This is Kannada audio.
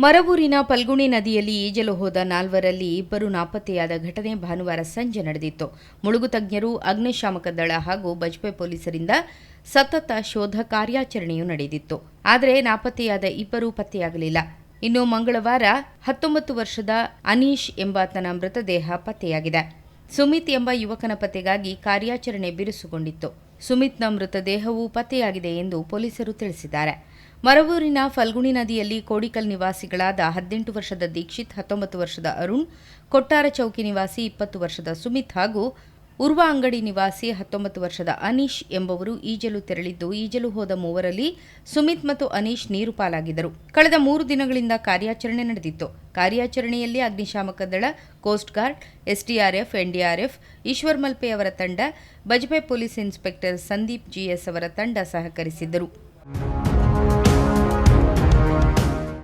ಮರವೂರಿನ ಪಲ್ಗುಣಿ ನದಿಯಲ್ಲಿ ಈಜಲು ಹೋದ ನಾಲ್ವರಲ್ಲಿ ಇಬ್ಬರು ನಾಪತ್ತೆಯಾದ ಘಟನೆ ಭಾನುವಾರ ಸಂಜೆ ನಡೆದಿತ್ತು. ಮುಳುಗು ತಜ್ಞರು, ಅಗ್ನಿಶಾಮಕ ದಳ ಹಾಗೂ ಬಜ್ಪೆ ಪೊಲೀಸರಿಂದ ಸತತ ಶೋಧ ಕಾರ್ಯಾಚರಣೆಯು ನಡೆದಿತ್ತು. ಆದರೆ ನಾಪತ್ತೆಯಾದ ಇಬ್ಬರು ಪತ್ತೆಯಾಗಲಿಲ್ಲ. ಇನ್ನು ಮಂಗಳವಾರ ಹತ್ತೊಂಬತ್ತು ವರ್ಷದ ಅನೀಶ್ ಎಂಬಾತನ ಮೃತದೇಹ ಪತ್ತೆಯಾಗಿದೆ. ಸುಮಿತ್ ಎಂಬ ಯುವಕನ ಪತ್ತೆಗಾಗಿ ಕಾರ್ಯಾಚರಣೆ ಬಿರುಸುಗೊಂಡಿತ್ತು. ಸುಮಿತ್ನ ಮೃತದೇಹವು ಪತ್ತೆಯಾಗಿದೆ ಎಂದು ಪೊಲೀಸರು ತಿಳಿಸಿದ್ದಾರೆ. ಮರವೂರಿನ ಫಲ್ಗುಣಿ ನದಿಯಲ್ಲಿ ಕೋಡಿಕಲ್ ನಿವಾಸಿಗಳಾದ ಹದಿನೆಂಟು ವರ್ಷದ ದೀಕ್ಷಿತ್, ಹತ್ತೊಂಬತ್ತು ವರ್ಷದ ಅರುಣ್, ಕೊಟ್ಟಾರ ಚೌಕಿ ನಿವಾಸಿ ಇಪ್ಪತ್ತು ವರ್ಷದ ಸುಮಿತ್ ಹಾಗೂ ಉರ್ವ ಅಂಗಡಿ ನಿವಾಸಿ ಹತ್ತೊಂಬತ್ತು ವರ್ಷದ ಅನೀಶ್ ಎಂಬವರು ಈಜಲು ತೆರಳಿದ್ದು, ಈಜಲು ಹೋದ ಮೂವರಲ್ಲಿ ಸುಮಿತ್ ಮತ್ತು ಅನೀಶ್ ನೀರು ಪಾಲಾಗಿದ್ದರು. ಕಳೆದ ಮೂರು ದಿನಗಳಿಂದ ಕಾರ್ಯಾಚರಣೆ ನಡೆದಿತ್ತು. ಕಾರ್ಯಾಚರಣೆಯಲ್ಲಿ ಅಗ್ನಿಶಾಮಕ ದಳ coast guard SDRF NDRF Eshwar Malpe ಅವರ ತಂಡ Bajpe police inspector Sandeep GS ಅವರ ತಂಡ ಸಹಕರಿಸಿದ್ದರು.